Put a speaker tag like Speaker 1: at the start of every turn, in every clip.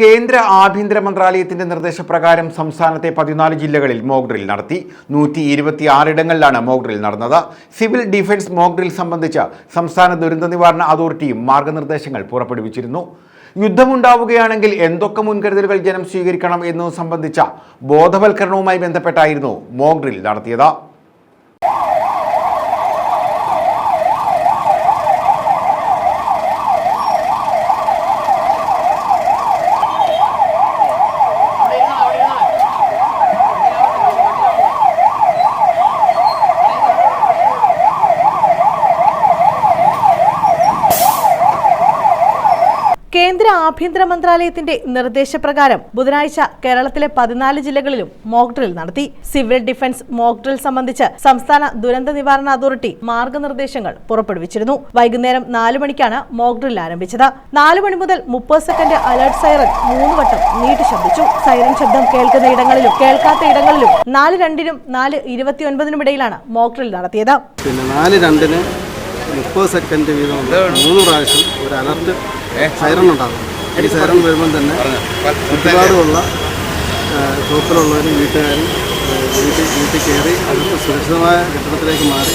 Speaker 1: കേന്ദ്ര ആഭ്യന്തര മന്ത്രാലയത്തിന്റെ നിർദ്ദേശപ്രകാരം സംസ്ഥാനത്തെ പതിനാല് ജില്ലകളിൽ മോക്ക് ഡ്രിൽ നടത്തി. നൂറ്റി ഇരുപത്തി ആറിടങ്ങളിലാണ് മോക്ക് ഡ്രിൽ നടന്നത്. സിവിൽ ഡിഫൻസ് മോക്ക് ഡ്രിൽ സംബന്ധിച്ച് സംസ്ഥാന ദുരന്ത നിവാരണ അതോറിറ്റിയും മാർഗനിർദ്ദേശങ്ങൾ പുറപ്പെടുവിച്ചിരുന്നു. യുദ്ധമുണ്ടാവുകയാണെങ്കിൽ എന്തൊക്കെ മുൻകരുതലുകൾ ജനം സ്വീകരിക്കണം എന്നത് സംബന്ധിച്ച ബോധവൽക്കരണവുമായി ബന്ധപ്പെട്ടായിരുന്നു മോക്ക് ഡ്രിൽ നടത്തിയത്.
Speaker 2: കേന്ദ്ര ആഭ്യന്തര മന്ത്രാലയത്തിന്റെ നിർദ്ദേശപ്രകാരം ബുധനാഴ്ച കേരളത്തിലെ പതിനാല് ജില്ലകളിലും മോക്ക് ഡ്രിൽ നടത്തി. സിവിൽ ഡിഫൻസ് മോക്ക് ഡ്രിൽ സംബന്ധിച്ച് സംസ്ഥാന ദുരന്ത നിവാരണ അതോറിറ്റി മാർഗനിർദ്ദേശങ്ങൾ പുറപ്പെടുവിച്ചിരുന്നു. വൈകുന്നേരം നാലു മണിക്കാണ് മോക്ക് ഡ്രിൽ ആരംഭിച്ചത്. നാലു മണി മുതൽ മുപ്പത് സെക്കൻഡ് അലർട്ട് സൈറൻ മൂന്ന് വട്ടം നീട്ടി ശബ്ദിച്ചു. സൈറൻ ശബ്ദം കേൾക്കുന്ന ഇടങ്ങളിലും കേൾക്കാത്ത ഇടങ്ങളിലും നാല് രണ്ടിനും നാല് ഇരുപത്തിയൊൻപതിനും ഇടയിലാണ് മോക്ക് ഡ്രിൽ നടത്തിയത്.
Speaker 3: മുപ്പത് സെക്കൻഡ് വീതം മൂന്ന് പ്രാവശ്യം ഒരു അലർട്ട് സൈറൺ ഉണ്ടാകും. ഈ സൈറൺ വരുമ്പം തന്നെ ചുറ്റുപാടുമുള്ള ഷോപ്പിലുള്ളവരും വീട്ടുകാരും വീട്ടിൽ വീട്ടിൽ കയറി അതൊക്കെ സുരക്ഷിതമായ കെട്ടിടത്തിലേക്ക് മാറി.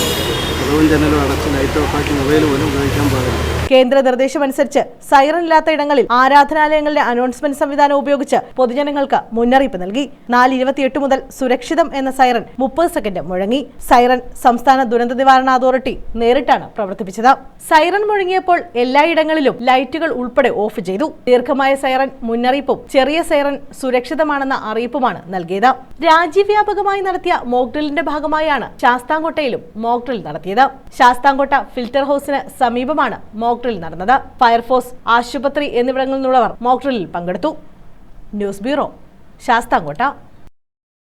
Speaker 3: കഥവും ജനലും അടച്ച് ലൈറ്റ് ഓഫാക്കി മൊബൈൽ പോലും ഉപയോഗിക്കാൻ പാടില്ല.
Speaker 2: കേന്ദ്ര നിർദ്ദേശമനുസരിച്ച് സൈറൻ ഇല്ലാത്ത ഇടങ്ങളിൽ ആരാധനാലയങ്ങളുടെ അനൗൺസ്മെന്റ് സംവിധാനം ഉപയോഗിച്ച് പൊതുജനങ്ങൾക്ക് മുന്നറിയിപ്പ് നൽകി. നാല് ഇരുപത്തിയെട്ട് മുതൽ സുരക്ഷിതം എന്ന സൈറൻ മുപ്പത് സെക്കൻഡ് മുഴങ്ങി. സൈറൻ സംസ്ഥാന ദുരന്ത നിവാരണ അതോറിറ്റി നേരിട്ടാണ് പ്രവർത്തിപ്പിച്ചത്. സൈറൺ മുഴങ്ങിയപ്പോൾ എല്ലായിടങ്ങളിലും ലൈറ്റുകൾ ഉൾപ്പെടെ ഓഫ് ചെയ്തു. ദീർഘമായ സൈറൻ മുന്നറിയിപ്പും ചെറിയ സൈറൻ സുരക്ഷിതമാണെന്ന അറിയിപ്പുമാണ് നൽകിയത്. രാജ്യവ്യാപകമായി നടത്തിയ മോക്ഡ്രില്ലിന്റെ ഭാഗമായാണ് ശാസ്താംകോട്ടയിലും മോക്ഡ്രിൽ നടത്തിയത്. ശാസ്താംകോട്ട ഫിൽറ്റർ ഹൌസിന് സമീപമാണ് മോക്ഡ്രിൽ നടന്നത്. ഫയർഫോഴ്സ് ആശുപത്രി എന്നിവിടങ്ങളിൽ നിന്നുള്ളവർ മോക്ട്രിലിൽ പങ്കെടുത്തു. News bureau Sasthamcotta.